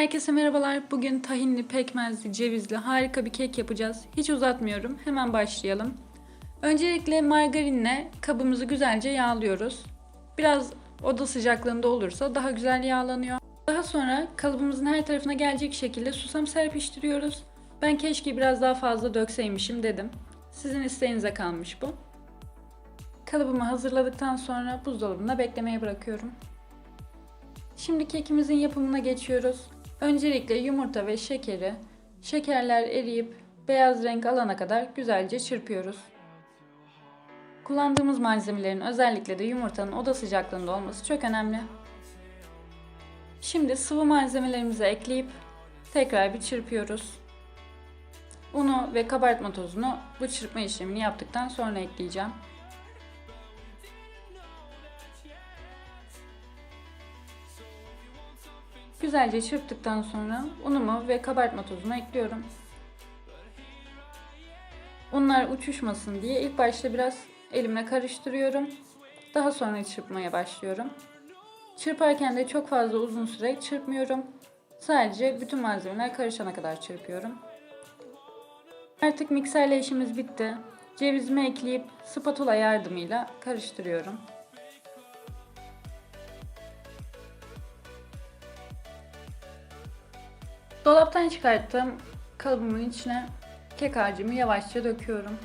Herkese merhabalar. Bugün tahinli, pekmezli, cevizli harika bir kek yapacağız. Hiç uzatmıyorum. Hemen başlayalım. Öncelikle margarinle kabımızı güzelce yağlıyoruz. Biraz oda sıcaklığında olursa daha güzel yağlanıyor. Daha sonra kalıbımızın her tarafına gelecek şekilde susam serpiştiriyoruz. Ben keşke biraz daha fazla dökseymişim dedim. Sizin isteğinize kalmış bu. Kalıbımı hazırladıktan sonra buzdolabında beklemeye bırakıyorum. Şimdi kekimizin yapımına geçiyoruz. Öncelikle yumurta ve şekeri, şekerler eriyip beyaz renk alana kadar güzelce çırpıyoruz. Kullandığımız malzemelerin özellikle de yumurtanın oda sıcaklığında olması çok önemli. Şimdi sıvı malzemelerimizi ekleyip tekrar bir çırpıyoruz. Unu ve kabartma tozunu bu çırpma işlemini yaptıktan sonra ekleyeceğim. Güzelce çırptıktan sonra unumu ve kabartma tozunu ekliyorum. Unlar uçuşmasın diye ilk başta biraz elimle karıştırıyorum. Daha sonra çırpmaya başlıyorum. Çırparken de çok fazla uzun süre çırpmıyorum. Sadece bütün malzemeler karışana kadar çırpıyorum. Artık mikserle işimiz bitti. Cevizimi ekleyip spatula yardımıyla karıştırıyorum. Dolaptan çıkarttığım kalıbımın içine kek harcımı yavaşça döküyorum.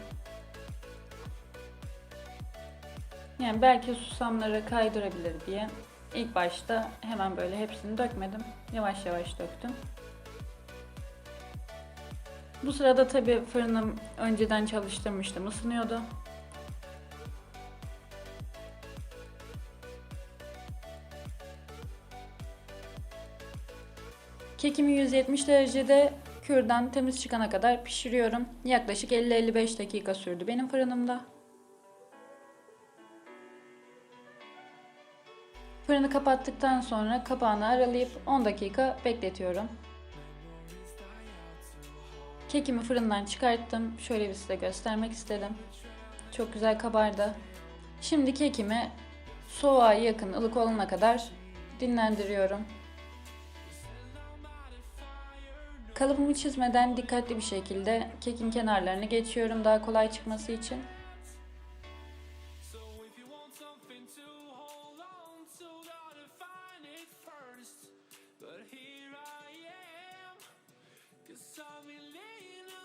Yani belki susamları kaydırabilir diye ilk başta hemen böyle hepsini dökmedim. Yavaş yavaş döktüm. Bu sırada tabi fırınım önceden çalıştırmıştım, ısınıyordu. Kekimi 170 derecede kürdan temiz çıkana kadar pişiriyorum. Yaklaşık 50-55 dakika sürdü benim fırınımda. Fırını kapattıktan sonra kapağını aralayıp 10 dakika bekletiyorum. Kekimi fırından çıkarttım. Şöyle bir size göstermek istedim. Çok güzel kabardı. Şimdi kekimi soğuğa yakın ılık olana kadar dinlendiriyorum. Kalıbımı çizmeden dikkatli bir şekilde kekin kenarlarını geçiyorum daha kolay çıkması için.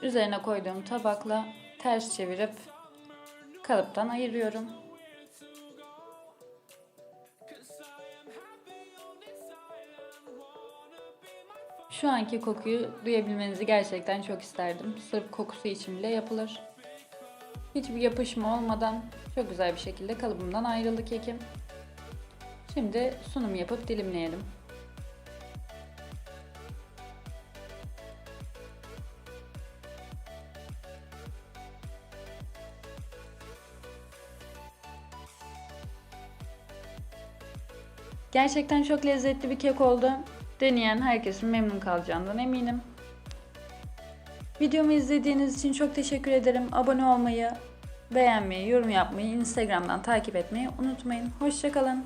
Üzerine koyduğum tabakla ters çevirip kalıptan ayırıyorum. Şu anki kokuyu duyabilmenizi gerçekten çok isterdim. Sırf kokusu için bile yapılır. Hiçbir yapışma olmadan çok güzel bir şekilde kalıbımdan ayrıldı kekim. Şimdi sunum yapıp dilimleyelim. Gerçekten çok lezzetli bir kek oldu. Deneyen herkesin memnun kalacağından eminim. Videomu izlediğiniz için çok teşekkür ederim. Abone olmayı, beğenmeyi, yorum yapmayı, Instagram'dan takip etmeyi unutmayın. Hoşçakalın.